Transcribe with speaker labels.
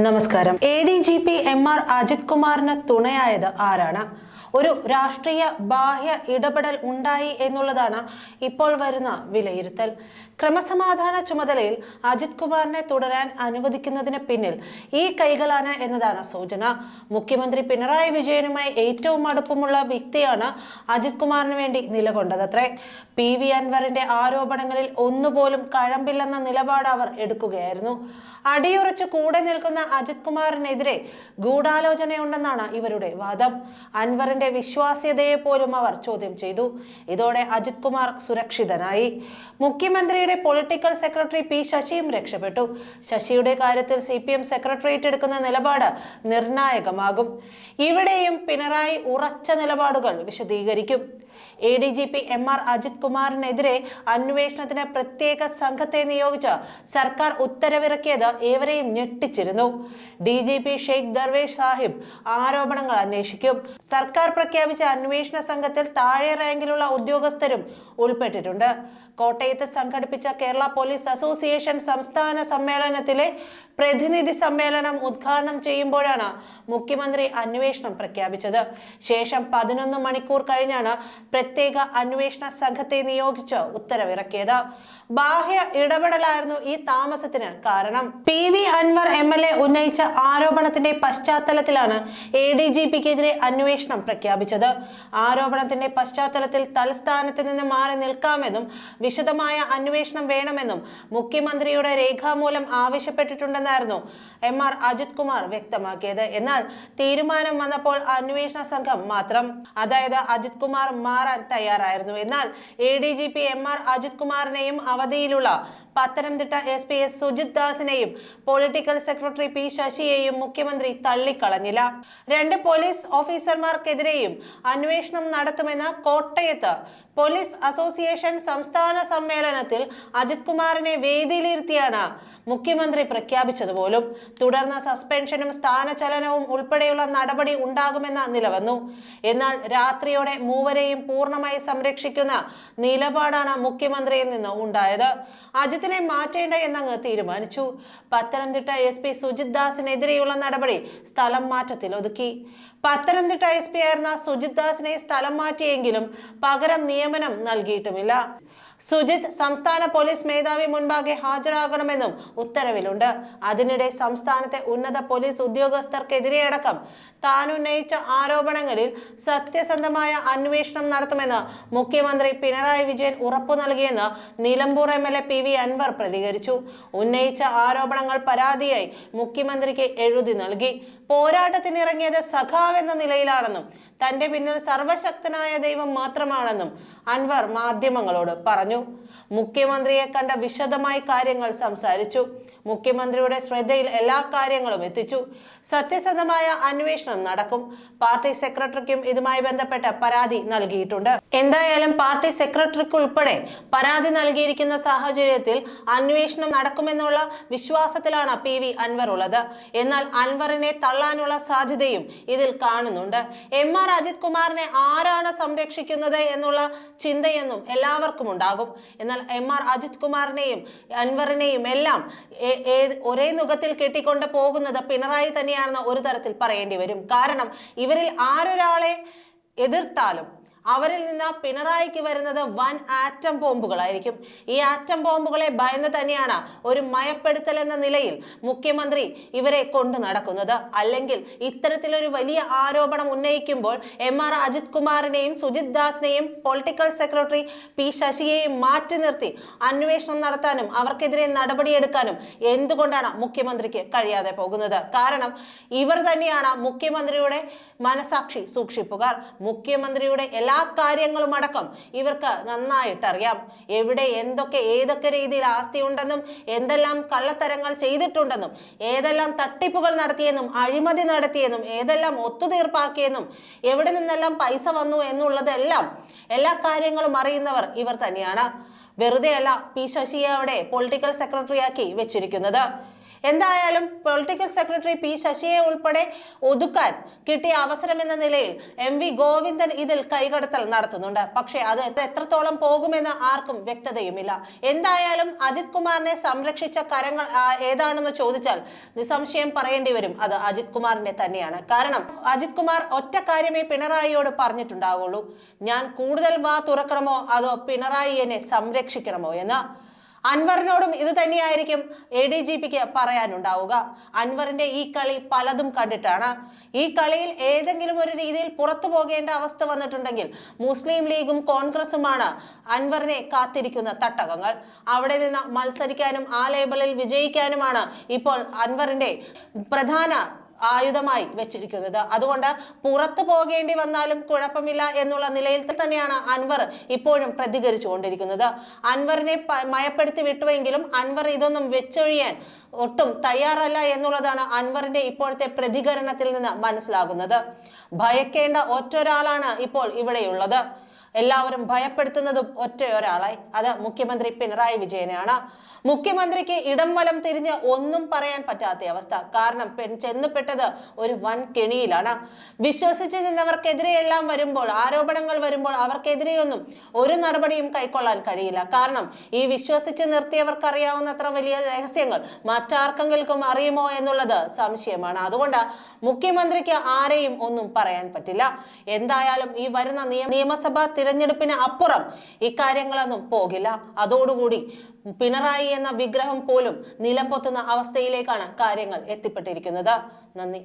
Speaker 1: നമസ്കാരം. A D G P M R Ajith കുമാറിന് തുണയായത് ആരാണ്? ഒരു രാഷ്ട്രീയ ബാഹ്യ ഇടപെടൽ ഉണ്ടായി എന്നുള്ളതാണ് ഇപ്പോൾ വരുന്ന വിലയിരുത്തൽ. ക്രമസമാധാന ചുമതലയിൽ അജിത് കുമാറിനെ തുടരാൻ അനുവദിക്കുന്നതിന് പിന്നിൽ ഈ കൈകളാണ് എന്നതാണ് സൂചന. മുഖ്യമന്ത്രി പിണറായി വിജയനുമായി ഏറ്റവും അടുപ്പമുള്ള വ്യക്തിയാണ് അജിത് കുമാറിന് വേണ്ടി നിലകൊണ്ടതത്രേ. പി വി അൻവറിന്റെ ആരോപണങ്ങളിൽ ഒന്നുപോലും കഴമ്പില്ലെന്ന നിലപാട് അവർ എടുക്കുകയായിരുന്നു. അടിയുറച്ച് കൂടെ നിൽക്കുന്ന അജിത് കുമാറിനെതിരെ ഗൂഢാലോചനയുണ്ടെന്നാണ് ഇവരുടെ വാദം. അൻവറിന്റെ വിശ്വാസ്യതയെ പോലും അവർ ചോദ്യം ചെയ്തു. ഇതോടെ അജിത് കുമാർ സുരക്ഷിതനായി. മുഖ്യമന്ത്രിയുടെ പൊളിറ്റിക്കൽ സെക്രട്ടറി പി ശശിയും രക്ഷപ്പെട്ടു. ശശിയുടെ കാര്യത്തിൽ സി പി എം സെക്രട്ടേറിയറ്റ് എടുക്കുന്ന നിലപാട് നിർണായകമാകും. ഇവിടെയും പിണറായി ഉറച്ച നിലപാടുകൾ വിശദീകരിക്കും. A D G P M R Ajith കുമാറിനെതിരെ അന്വേഷണത്തിന് പ്രത്യേക സംഘത്തെ നിയോഗിച്ച് സർക്കാർ ഉത്തരവിറക്കിയത് ഏവരെയും ഞെട്ടിച്ചിരുന്നു. D G P Sheikh Darvesh Sahib ആരോപണങ്ങൾ അന്വേഷിക്കും. സർക്കാർ പ്രഖ്യാപിച്ച അന്വേഷണ സംഘത്തിൽ താഴെ റാങ്കിലുള്ള ഉദ്യോഗസ്ഥരും ഉൾപ്പെട്ടിട്ടുണ്ട്. കോട്ടയത്ത് സംഘടിപ്പിച്ച കേരള പോലീസ് അസോസിയേഷൻ സംസ്ഥാന സമ്മേളനത്തിലെ പ്രതിനിധി സമ്മേളനം ഉദ്ഘാടനം ചെയ്യുമ്പോഴാണ് മുഖ്യമന്ത്രി അന്വേഷണം പ്രഖ്യാപിച്ചത്. ശേഷം പതിനൊന്ന് മണിക്കൂർ കഴിഞ്ഞാണ് പ്രത്യേക അന്വേഷണ സംഘത്തെ നിയോഗിച്ച് ഉത്തരവിറക്കിയത്. ബാഹ്യ ഇടപെടലായിരുന്നു ഈ താമസത്തിന് കാരണം. P V Anvar M L A ഉന്നയിച്ച ആരോപണത്തിന്റെ പശ്ചാത്തലത്തിലാണ് എ ഡി ജി പിക്കെതിരെ അന്വേഷണം പ്രഖ്യാപിച്ചത്. ആരോപണത്തിന്റെ പശ്ചാത്തലത്തിൽ തലസ്ഥാനത്ത് നിന്ന് മാറി നിൽക്കാമെന്നും വിശദമായ അന്വേഷണം വേണമെന്നും മുഖ്യമന്ത്രിയുടെ രേഖാമൂലം ആവശ്യപ്പെട്ടിട്ടുണ്ടെന്നായിരുന്നു എം ആർ അജിത് കുമാർ വ്യക്തമാക്കിയത്. എന്നാൽ തീരുമാനം വന്നപ്പോൾ അന്വേഷണ സംഘം മാത്രം അതായത് അജിത് കുമാർ മാറാൻ തയ്യാറായിരുന്നു. എന്നാൽ A D G P M R Ajith കുമാറിനെയും അവധിയിലുള്ള Pathanamthitta S P S Sujith ദാസിനെയും political secretary P ശശിയെയും മുഖ്യമന്ത്രി തള്ളിക്കളഞ്ഞില്ല. രണ്ട് പോലീസ് ഓഫീസർമാർക്കെതിരെയും അന്വേഷണം നടത്തുമെന്ന് കോട്ടയത്ത് പോലീസ് അസോസിയേഷൻ സംസ്ഥാന സമ്മേളനത്തിൽ അജിത് കുമാറിനെ വേദിയിലിരുത്തിയാണ് മുഖ്യമന്ത്രി പ്രഖ്യാപിച്ചത് പോലും. തുടർന്ന് സസ്പെൻഷനും സ്ഥാനചലനവും ഉൾപ്പെടെയുള്ള നടപടി ഉണ്ടാകുമെന്ന നിലവന്നു. എന്നാൽ രാത്രിയോടെ മൂവരെയും പൂർണമായി സംരക്ഷിക്കുന്ന നിലപാടാണ് മുഖ്യമന്ത്രിയിൽ നിന്ന് ഉണ്ടായത്. അജിത്തിനെ മാറ്റേണ്ട എന്നങ്ങ് തീരുമാനിച്ചു. പത്തനംതിട്ട എസ് പി സുജിത് ദാസിനെതിരെയുള്ള നടപടി സ്ഥലം മാറ്റത്തിൽ ഒതുക്കി. പത്തനംതിട്ട എസ് പി ആയിരുന്ന സുജിത് ദാസിനെ സ്ഥലം മാറ്റിയെങ്കിലും പകരം നിയമനം നൽകിയിട്ടുമില്ല. സുജിത് സംസ്ഥാന പോലീസ് മേധാവി മുൻപാകെ ഹാജരാകണമെന്നും ഉത്തരവിലുണ്ട്. അതിനിടെ സംസ്ഥാനത്തെ ഉന്നത പോലീസ് ഉദ്യോഗസ്ഥർക്കെതിരെയടക്കം താനുന്നയിച്ച ആരോപണങ്ങളിൽ സത്യസന്ധമായ അന്വേഷണം നടത്തുമെന്ന് മുഖ്യമന്ത്രി പിണറായി വിജയൻ ഉറപ്പു നൽകിയെന്ന് Nilambur M L A P V Anvar പ്രതികരിച്ചു. ഉന്നയിച്ച ആരോപണങ്ങൾ പരാതിയായി മുഖ്യമന്ത്രിക്ക് എഴുതി നൽകി. പോരാട്ടത്തിനിറങ്ങിയത് എന്ന നിലയിലാണെന്നും തന്റെ പിന്നിൽ സർവശക്തനായ ദൈവം മാത്രമാണെന്നും അൻവർ മാധ്യമങ്ങളോട് പറഞ്ഞു. മുഖ്യമന്ത്രിയെ കണ്ട വിശദമായി കാര്യങ്ങൾ സംസാരിച്ചു. മുഖ്യമന്ത്രിയുടെ ശ്രദ്ധയിൽ എല്ലാ കാര്യങ്ങളും എത്തിച്ചു. സത്യസന്ധമായ അന്വേഷണം നടക്കും. പാർട്ടി സെക്രട്ടറിക്കും ഇതുമായി ബന്ധപ്പെട്ട പരാതി നൽകിയിട്ടുണ്ട്. എന്തായാലും പാർട്ടി സെക്രട്ടറിക്ക് ഉൾപ്പെടെ പരാതി നൽകിയിരിക്കുന്ന സാഹചര്യത്തിൽ അന്വേഷണം നടക്കുമെന്നുള്ള വിശ്വാസത്തിലാണ് പി വി അൻവർ ഉള്ളത്. എന്നാൽ അൻവറിനെ തള്ളാനുള്ള സാധ്യതയും ഇതിൽ കാണുന്നുണ്ട്. എം ആർ അജിത് കുമാറിനെ ആരാണ് സംരക്ഷിക്കുന്നത് എന്നുള്ള ചിന്തയെന്നും എല്ലാവർക്കും ഉണ്ടാകും. എന്നാൽ എം ആർ അജിത് കുമാറിനെയും അൻവറിനെയും എല്ലാം ഏത് ഒരേ നുഖത്തിൽ കെട്ടിക്കൊണ്ട് പോകുന്നത് പിണറായി തന്നെയാണെന്ന് ഒരു തരത്തിൽ പറയേണ്ടി വരും. കാരണം ഇവരിൽ ആരൊരാളെ എതിർത്താലും അവരിൽ നിന്ന് പിണറായിക്ക് വരുന്നത് വൻ ആറ്റം ബോംബുകളായിരിക്കും. ഈ ആറ്റം ബോംബുകളെ ഭയന്ന് തന്നെയാണ് ഒരു മയപ്പെടുത്തൽ എന്ന നിലയിൽ മുഖ്യമന്ത്രി ഇവരെ കൊണ്ടു നടക്കുന്നത്. അല്ലെങ്കിൽ ഇത്തരത്തിലൊരു വലിയ ആരോപണം ഉന്നയിക്കുമ്പോൾ എം ആർ അജിത് കുമാറിനെയും സുജിത് ദാസിനെയും പൊളിറ്റിക്കൽ സെക്രട്ടറി പി ശശിയെയും മാറ്റി നിർത്തി അന്വേഷണം നടത്താനും അവർക്കെതിരെ നടപടിയെടുക്കാനും എന്തുകൊണ്ടാണ് മുഖ്യമന്ത്രിക്ക് കഴിയാതെ പോകുന്നത്? കാരണം ഇവർ തന്നെയാണ് മുഖ്യമന്ത്രിയുടെ മനസാക്ഷി സൂക്ഷിപ്പുകാർ. മുഖ്യമന്ത്രിയുടെ എല്ലാ കാര്യങ്ങളും അടക്കം ഇവർക്ക് നന്നായിട്ട് അറിയാം എവിടെ എന്തൊക്കെ ഏതൊക്കെ രീതിയിൽ ആസ്തി ഉണ്ടെന്നും എന്തെല്ലാം കള്ളത്തരങ്ങൾ ചെയ്തിട്ടുണ്ടെന്നും ഏതെല്ലാം തട്ടിപ്പുകൾ നടത്തിയെന്നും അഴിമതി നടത്തിയെന്നും ഏതെല്ലാം ഒത്തുതീർപ്പാക്കിയെന്നും എവിടെ നിന്നെല്ലാം പൈസ വന്നു എന്നുള്ളതെല്ലാം എല്ലാ കാര്യങ്ങളും അറിയുന്നവർ ഇവർ തന്നെയാണ്. വെറുതെയല്ല പി ശശിയെ അവിടെ പൊളിറ്റിക്കൽ സെക്രട്ടറിയാക്കി വെച്ചിരിക്കുന്നത്. എന്തായാലും പൊളിറ്റിക്കൽ സെക്രട്ടറി പി ശശിയെ ഉൾപ്പെടെ ഒതുക്കാൻ കിട്ടിയ അവസരം എന്ന നിലയിൽ എം വി ഗോവിന്ദൻ ഇതിൽ കൈകടത്തൽ നടത്തുന്നുണ്ട്. പക്ഷേ അത് എത്രത്തോളം പോകുമെന്ന് ആർക്കും വ്യക്തതയുമില്ല. എന്തായാലും അജിത് കുമാറിനെ സംരക്ഷിച്ച കരങ്ങൾ ഏതാണെന്ന് ചോദിച്ചാൽ നിസ്സംശയം പറയേണ്ടി വരും. അത് അജിത് കുമാറിന്റെ തന്നെയാണ്. കാരണം അജിത് കുമാർ ഒറ്റ കാര്യമേ പിണറായിയോട് പറഞ്ഞിട്ടുണ്ടാവുള്ളൂ. ഞാൻ കൂടുതൽ വാ തുറക്കണമോ? അതോ പിണറായി എന്നെ സംരക്ഷിക്കണമോ എന്ന്? അൻവറിനോടും ഇത് തന്നെയായിരിക്കും എ ഡി ജി പിക്ക് പറയാനുണ്ടാവുക. അൻവറിന്റെ ഈ കളി പലതും കണ്ടിട്ടാണ്. ഈ കളിയിൽ ഏതെങ്കിലും ഒരു രീതിയിൽ പുറത്തു പോകേണ്ട അവസ്ഥ വന്നിട്ടുണ്ടെങ്കിൽ മുസ്ലിം ലീഗും കോൺഗ്രസുമാണ് അൻവറിനെ കാത്തിരിക്കുന്ന തട്ടകങ്ങൾ. അവിടെ നിന്ന് മത്സരിക്കാനും ആ ലേബലിൽ വിജയിക്കാനുമാണ് ഇപ്പോൾ അൻവറിന്റെ പ്രധാന ആയുധമായി വെച്ചിരിക്കുന്നത്. അതുകൊണ്ട് പുറത്തു പോകേണ്ടി വന്നാലും കുഴപ്പമില്ല എന്നുള്ള നിലയിൽ തന്നെയാണ് അൻവർ ഇപ്പോഴും പ്രതികരിച്ചുകൊണ്ടിരിക്കുന്നത്. അൻവറിനെ മയപ്പെടുത്തി വിട്ടുവെങ്കിലും അൻവർ ഇതൊന്നും വെച്ചൊഴിയാൻ ഒട്ടും തയ്യാറല്ല എന്നുള്ളതാണ് അൻവറിന്റെ ഇപ്പോഴത്തെ പ്രതികരണത്തിൽ നിന്ന് മനസ്സിലാകുന്നത്. ഭയക്കേണ്ട ഒറ്റൊരാളാണ് ഇപ്പോൾ ഇവിടെയുള്ളത്. എല്ലാവരും ഭയപ്പെടുത്തുന്നതും ഒറ്റ ഒരാളായി. അത് മുഖ്യമന്ത്രി പിണറായി വിജയനാണ് മുഖ്യമന്ത്രിക്ക് ഇടം വലം തിരിഞ്ഞ് ഒന്നും പറയാൻ പറ്റാത്ത അവസ്ഥ. കാരണം ചെന്നുപെട്ടത് ഒരു വൻ കെണിയിലാണ്. വിശ്വസിച്ച് നിന്നവർക്കെതിരെയെല്ലാം വരുമ്പോൾ ആരോപണങ്ങൾ വരുമ്പോൾ അവർക്കെതിരെയൊന്നും ഒരു നടപടിയും കൈക്കൊള്ളാൻ കഴിയില്ല. കാരണം ഈ വിശ്വസിച്ച് നിർത്തിയവർക്ക് അറിയാവുന്നത്ര വലിയ രഹസ്യങ്ങൾ മറ്റാർക്കെങ്കിലും അറിയുമോ എന്നുള്ളത് സംശയമാണ്. അതുകൊണ്ട് മുഖ്യമന്ത്രിക്ക് ആരെയും ഒന്നും പറയാൻ പറ്റില്ല. എന്തായാലും ഈ വരുന്ന നിയമസഭാ തിരഞ്ഞെടുപ്പിന് അപ്പുറം ഇക്കാര്യങ്ങളൊന്നും പോകില്ല. അതോടുകൂടി പിണറായി എന്ന വിഗ്രഹം പോലും നിലംപൊത്തുന്ന അവസ്ഥയിലേക്കാണ് കാര്യങ്ങൾ എത്തിപ്പെട്ടിരിക്കുന്നത്. നന്ദി.